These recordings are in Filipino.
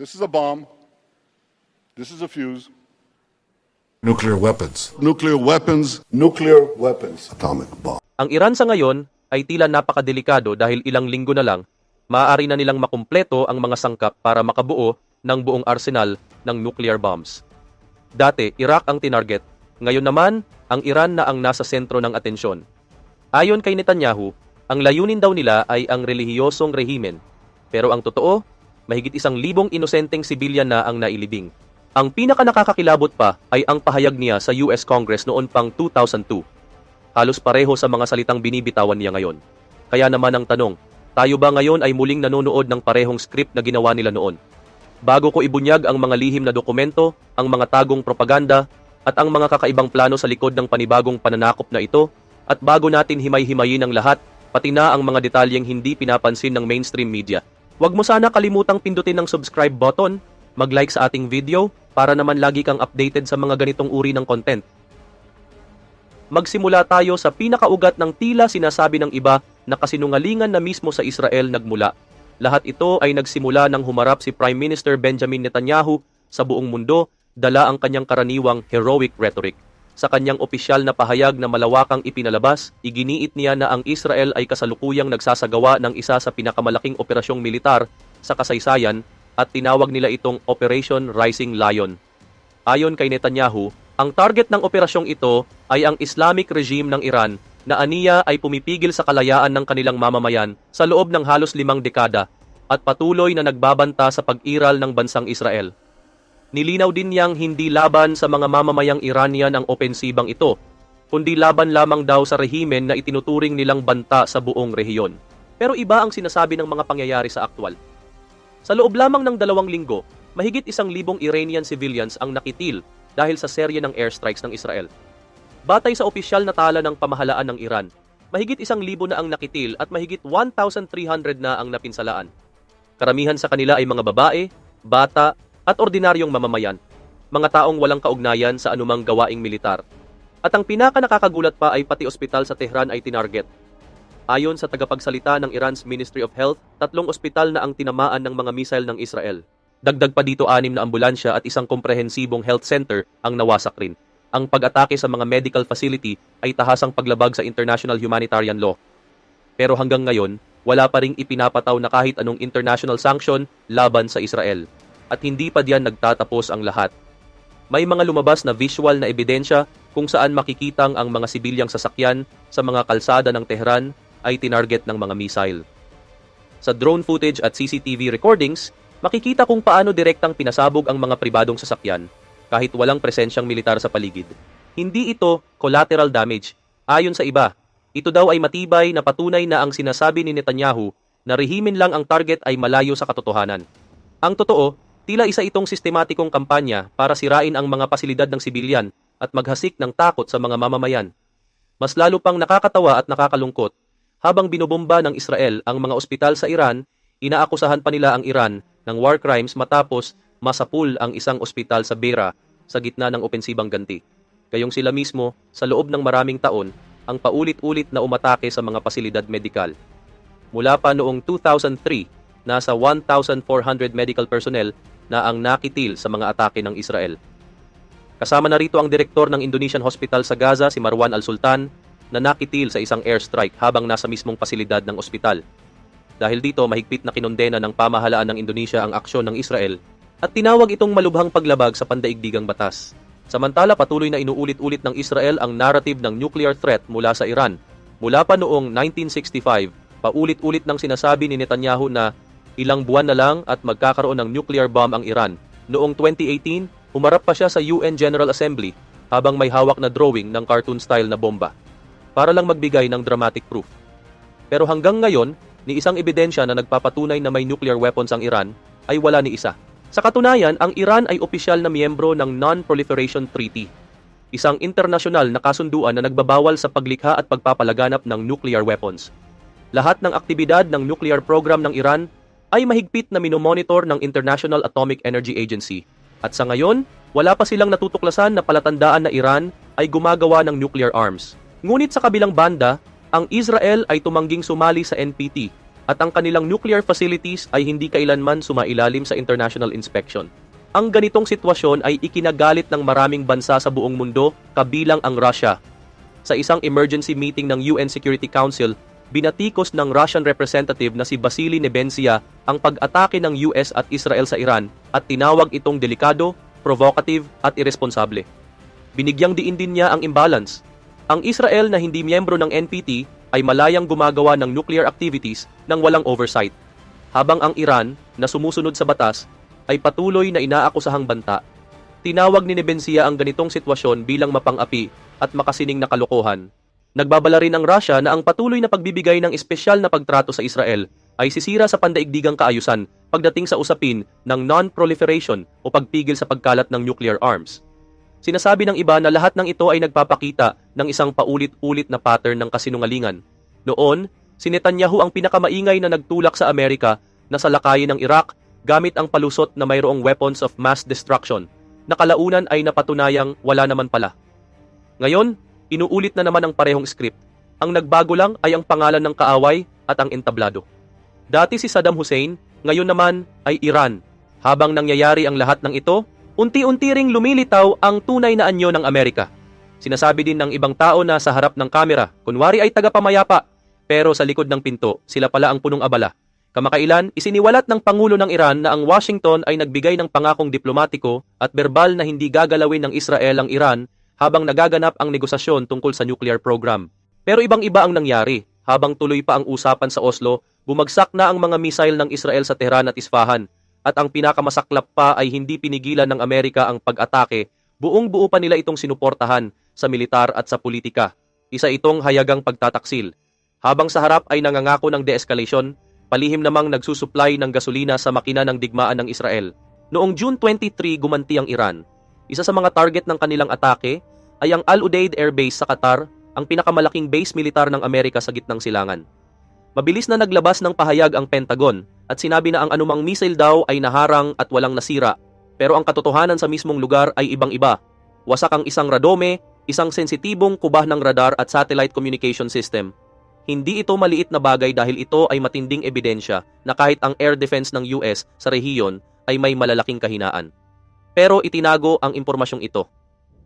This is a bomb. This is a fuse. nuclear weapons. Nuclear weapons. Nuclear weapons. Atomic bomb. Ang Iran sa ngayon ay tila napakadelikado dahil ilang linggo na lang, maaari na nilang makumpleto ang mga sangkap para makabuo ng buong arsenal ng nuclear bombs. Dati, Iraq ang tinarget. Ngayon naman, ang Iran na ang nasa sentro ng atensyon. Ayon kay Netanyahu, ang layunin daw nila ay ang relihiyosong rehimen. Pero ang totoo, mahigit isang libong inosenteng sibilyan na ang nailibing. Ang pinaka nakakakilabot pa ay ang pahayag niya sa US Congress noon pang 2002. Halos pareho sa mga salitang binibitawan niya ngayon. Kaya naman ang tanong, tayo ba ngayon ay muling nanonood ng parehong script na ginawa nila noon? Bago ko ibunyag ang mga lihim na dokumento, ang mga tagong propaganda, at ang mga kakaibang plano sa likod ng panibagong pananakop na ito, at bago natin himay-himayin ang lahat, pati na ang mga detalyeng hindi pinapansin ng mainstream media. Huwag mo sana kalimutang pindutin ang subscribe button, mag-like sa ating video, para naman lagi kang updated sa mga ganitong uri ng content. Magsimula tayo sa pinakaugat ng tila sinasabi ng iba na kasinungalingan na mismo sa Israel nagmula. Lahat ito ay nagsimula nang humarap si Prime Minister Benjamin Netanyahu sa buong mundo, dala ang kanyang karaniwang heroic rhetoric. Sa kanyang opisyal na pahayag na malawakang ipinalabas, iginiit niya na ang Israel ay kasalukuyang nagsasagawa ng isa sa pinakamalaking operasyong militar sa kasaysayan at tinawag nila itong Operation Rising Lion. Ayon kay Netanyahu, ang target ng operasyong ito ay ang Islamic regime ng Iran na aniya ay pumipigil sa kalayaan ng kanilang mamamayan sa loob ng halos limang dekada at patuloy na nagbabanta sa pag-iral ng bansang Israel. Nilinaw din niyang hindi laban sa mga mamamayang Iranian ang opensibang ito, kundi laban lamang daw sa rehimen na itinuturing nilang banta sa buong rehiyon. Pero iba ang sinasabi ng mga pangyayari sa aktwal. Sa loob lamang ng dalawang linggo, mahigit isang libong Iranian civilians ang nakitil dahil sa serye ng airstrikes ng Israel. Batay sa opisyal na tala ng pamahalaan ng Iran, mahigit isang libo na ang nakitil at mahigit 1,300 na ang napinsalaan. Karamihan sa kanila ay mga babae, bata, at ordinaryong mamamayan, mga taong walang kaugnayan sa anumang gawaing militar. At ang pinaka nakakagulat pa ay pati ospital sa Tehran ay tinarget. Ayon sa tagapagsalita ng Iran's Ministry of Health, tatlong ospital na ang tinamaan ng mga missile ng Israel. Dagdag pa dito anim na ambulansya at isang komprehensibong health center ang nawasak rin. Ang pag-atake sa mga medical facility ay tahasang paglabag sa international humanitarian law. Pero hanggang ngayon, wala pa ring ipinapataw na kahit anong international sanction laban sa Israel. At hindi pa diyan nagtatapos ang lahat. May mga lumabas na visual na ebidensya kung saan makikitang ang mga sibilyang sasakyan sa mga kalsada ng Tehran ay tinarget ng mga missile. Sa drone footage at CCTV recordings, makikita kung paano direktang pinasabog ang mga pribadong sasakyan kahit walang presensyang militar sa paligid. Hindi ito collateral damage. Ayon sa iba, ito daw ay matibay na patunay na ang sinasabi ni Netanyahu na rehimen lang ang target ay malayo sa katotohanan. Ang totoo, tila isa itong sistematikong kampanya para sirain ang mga pasilidad ng sibilyan at maghasik ng takot sa mga mamamayan. Mas lalo pang nakakatawa at nakakalungkot, habang binobomba ng Israel ang mga ospital sa Iran, inaakusahan pa nila ang Iran ng war crimes matapos masapul ang isang ospital sa Beira sa gitna ng opensibang ganti. Gayong sila mismo, sa loob ng maraming taon, ang paulit-ulit na umatake sa mga pasilidad medikal. Mula pa noong 2003, nasa 1,400 medical personnel na ang nakitil sa mga atake ng Israel. Kasama na rito ang direktor ng Indonesian Hospital sa Gaza, si Marwan Al-Sultan, na nakitil sa isang airstrike habang nasa mismong pasilidad ng ospital. Dahil dito, mahigpit na kinondena ng pamahalaan ng Indonesia ang aksyon ng Israel at tinawag itong malubhang paglabag sa pandaigdigang batas. Samantala, patuloy na inuulit-ulit ng Israel ang narrative ng nuclear threat mula sa Iran. Mula pa noong 1965, paulit-ulit nang sinasabi ni Netanyahu na ilang buwan na lang at magkakaroon ng nuclear bomb ang Iran. Noong 2018, humarap pa siya sa UN General Assembly habang may hawak na drawing ng cartoon style na bomba para lang magbigay ng dramatic proof. Pero hanggang ngayon, ni isang ebidensya na nagpapatunay na may nuclear weapons ang Iran ay wala ni isa. Sa katunayan, ang Iran ay opisyal na miyembro ng Non-Proliferation Treaty, isang internasyonal na kasunduan na nagbabawal sa paglikha at pagpapalaganap ng nuclear weapons. Lahat ng aktibidad ng nuclear program ng Iran ay mahigpit na minomonitor ng International Atomic Energy Agency. At sa ngayon, wala pa silang natutuklasan na palatandaan na Iran ay gumagawa ng nuclear arms. Ngunit sa kabilang banda, ang Israel ay tumangging sumali sa NPT, at ang kanilang nuclear facilities ay hindi kailanman sumailalim sa international inspection. Ang ganitong sitwasyon ay ikinagalit ng maraming bansa sa buong mundo, kabilang ang Russia. Sa isang emergency meeting ng UN Security Council, binatikos ng Russian representative na si Vasily Nebensia ang pag-atake ng US at Israel sa Iran at tinawag itong delikado, provocative at irresponsable. Binigyang diin din niya ang imbalance. Ang Israel na hindi miyembro ng NPT ay malayang gumagawa ng nuclear activities nang walang oversight. Habang ang Iran, na sumusunod sa batas, ay patuloy na inaakusahang banta. Tinawag ni Nebensia ang ganitong sitwasyon bilang mapang-api at makasining na kalokohan. Nagbabala rin ang Russia na ang patuloy na pagbibigay ng espesyal na pagtrato sa Israel ay sisira sa pandaigdigang kaayusan pagdating sa usapin ng non-proliferation o pagpigil sa pagkalat ng nuclear arms. Sinasabi ng iba na lahat ng ito ay nagpapakita ng isang paulit-ulit na pattern ng kasinungalingan. Noon, si Netanyahu ang pinakamaingay na nagtulak sa Amerika na salakayin ng Iraq gamit ang palusot na mayroong weapons of mass destruction na kalaunan ay napatunayang wala naman pala. Ngayon, inuulit na naman ang parehong script. Ang nagbago lang ay ang pangalan ng kaaway at ang entablado. Dati si Saddam Hussein, ngayon naman ay Iran. Habang nangyayari ang lahat ng ito, unti-unti ring lumilitaw ang tunay na anyo ng Amerika. Sinasabi din ng ibang tao na sa harap ng kamera, kunwari ay tagapamayapa, pero sa likod ng pinto, sila pala ang punong abala. Kamakailan, isiniwalat ng Pangulo ng Iran na ang Washington ay nagbigay ng pangakong diplomatiko at verbal na hindi gagalawin ng Israel ang Iran habang nagaganap ang negosasyon tungkol sa nuclear program. Pero ibang-iba ang nangyari. Habang tuloy pa ang usapan sa Oslo, bumagsak na ang mga missile ng Israel sa Tehran at Isfahan. At ang pinakamasaklap pa ay hindi pinigilan ng Amerika ang pag-atake, buong-buo pa nila itong sinuportahan sa militar at sa politika. Isa itong hayagang pagtataksil. Habang sa harap ay nangangako ng de-escalation, palihim namang nagsusupply ng gasolina sa makina ng digmaan ng Israel. Noong June 23 gumanti ang Iran. Isa sa mga target ng kanilang atake ay ang Al Udeid Air Base sa Qatar, ang pinakamalaking base militar ng Amerika sa gitnang silangan. Mabilis na naglabas ng pahayag ang Pentagon at sinabi na ang anumang missile daw ay naharang at walang nasira. Pero ang katotohanan sa mismong lugar ay ibang-iba. Wasak ang isang radome, isang sensitibong kubah ng radar at satellite communication system. Hindi ito maliit na bagay dahil ito ay matinding ebidensya na kahit ang air defense ng US sa rehiyon ay may malalaking kahinaan. Pero itinago ang impormasyong ito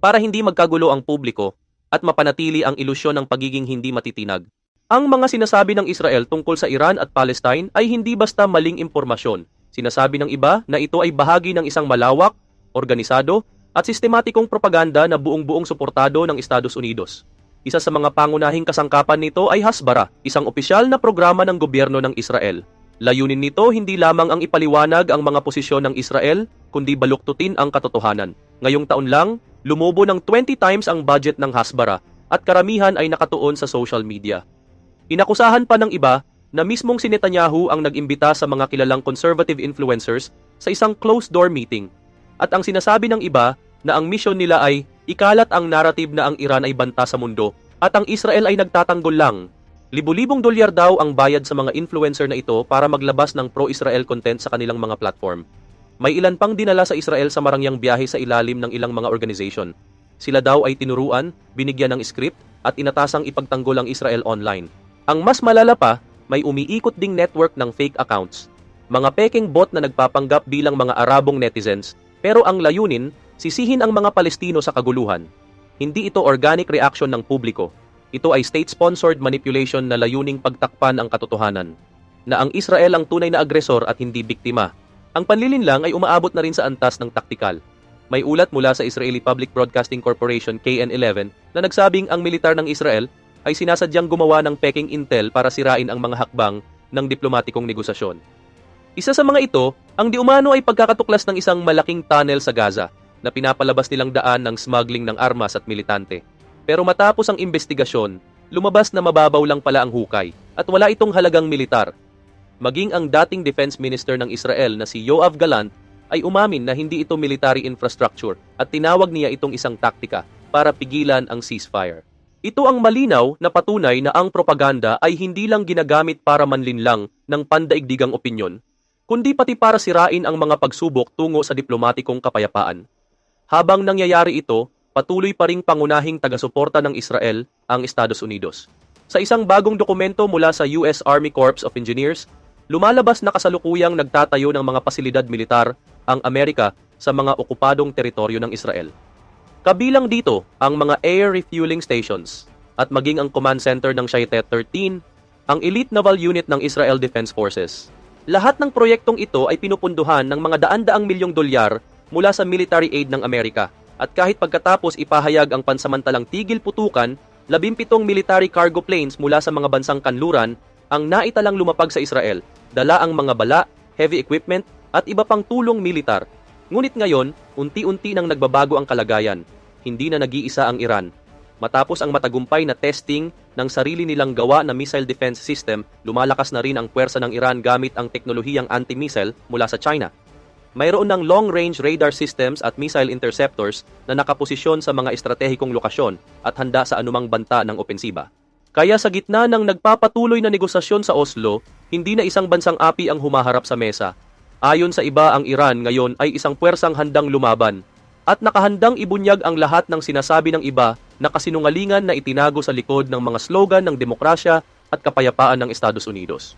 para hindi magkagulo ang publiko at mapanatili ang ilusyon ng pagiging hindi matitinag. Ang mga sinasabi ng Israel tungkol sa Iran at Palestine ay hindi basta maling impormasyon. Sinasabi ng iba na ito ay bahagi ng isang malawak, organisado, at sistematikong propaganda na buong-buong suportado ng Estados Unidos. Isa sa mga pangunahing kasangkapan nito ay Hasbara, isang opisyal na programa ng gobyerno ng Israel. Layunin nito hindi lamang ang ipaliwanag ang mga posisyon ng Israel, kundi baluktutin ang katotohanan. Ngayong taon lang, lumubo ng 20 times ang budget ng Hasbara at karamihan ay nakatuon sa social media. Inakusahan pa ng iba na mismong si Netanyahu ang nag-imbita sa mga kilalang conservative influencers sa isang closed-door meeting. At ang sinasabi ng iba na ang misyon nila ay ikalat ang narrative na ang Iran ay banta sa mundo at ang Israel ay nagtatanggol lang. Libu-libong dolyar daw ang bayad sa mga influencer na ito para maglabas ng pro-Israel content sa kanilang mga platform. May ilan pang dinala sa Israel sa marangyang biyahe sa ilalim ng ilang mga organization. Sila daw ay tinuruan, binigyan ng script at inatasang ipagtanggol ang Israel online. Ang mas malala pa, may umiikot ding network ng fake accounts. Mga peking bot na nagpapanggap bilang mga Arabong netizens, pero ang layunin, sisihin ang mga Palestino sa kaguluhan. Hindi ito organic reaction ng publiko. Ito ay state-sponsored manipulation na layuning pagtakpan ang katotohanan. Na ang Israel ang tunay na agresor at hindi biktima. Ang panlilinlang ay umaabot na rin sa antas ng taktikal. May ulat mula sa Israeli Public Broadcasting Corporation KN11 na nagsabing ang militar ng Israel ay sinasadyang gumawa ng peking intel para sirain ang mga hakbang ng diplomatikong negosasyon. Isa sa mga ito, ang diumano ay pagkakatuklas ng isang malaking tunnel sa Gaza na pinapalabas nilang daan ng smuggling ng armas at militante. Pero matapos ang investigasyon, lumabas na mababaw lang pala ang hukay at wala itong halagang militar. Maging ang dating defense minister ng Israel na si Yoav Galant ay umamin na hindi ito military infrastructure at tinawag niya itong isang taktika para pigilan ang ceasefire. Ito ang malinaw na patunay na ang propaganda ay hindi lang ginagamit para manlinlang ng pandaigdigang opinyon, kundi pati para sirain ang mga pagsubok tungo sa diplomatikong kapayapaan. Habang nangyayari ito, patuloy pa ring pangunahing taga-suporta ng Israel ang Estados Unidos. Sa isang bagong dokumento mula sa US Army Corps of Engineers, lumalabas na kasalukuyang nagtatayo ng mga pasilidad militar ang Amerika sa mga okupadong teritoryo ng Israel. Kabilang dito ang mga air refueling stations at maging ang command center ng Shaitet 13, ang elite naval unit ng Israel Defense Forces. Lahat ng proyektong ito ay pinupunduhan ng mga daan-daang milyong dolyar mula sa military aid ng Amerika. At kahit pagkatapos ipahayag ang pansamantalang tigil putukan, 17 military cargo planes mula sa mga bansang kanluran ang naitalang lumapag sa Israel, dala ang mga bala, heavy equipment at iba pang tulong militar. Ngunit ngayon, unti-unti nang nagbabago ang kalagayan. Hindi na nag-iisa ang Iran. Matapos ang matagumpay na testing ng sarili nilang gawa na missile defense system, lumalakas na rin ang puwersa ng Iran gamit ang teknolohiyang anti-missile mula sa China. Mayroon ng long-range radar systems at missile interceptors na nakaposisyon sa mga estratehikong lokasyon at handa sa anumang banta ng opensiba. Kaya sa gitna ng nagpapatuloy na negosasyon sa Oslo, hindi na isang bansang api ang humaharap sa mesa. Ayon sa iba, ang Iran ngayon ay isang puwersang handang lumaban at nakahandang ibunyag ang lahat ng sinasabi ng iba na kasinungalingan na itinago sa likod ng mga slogan ng demokrasya at kapayapaan ng Estados Unidos.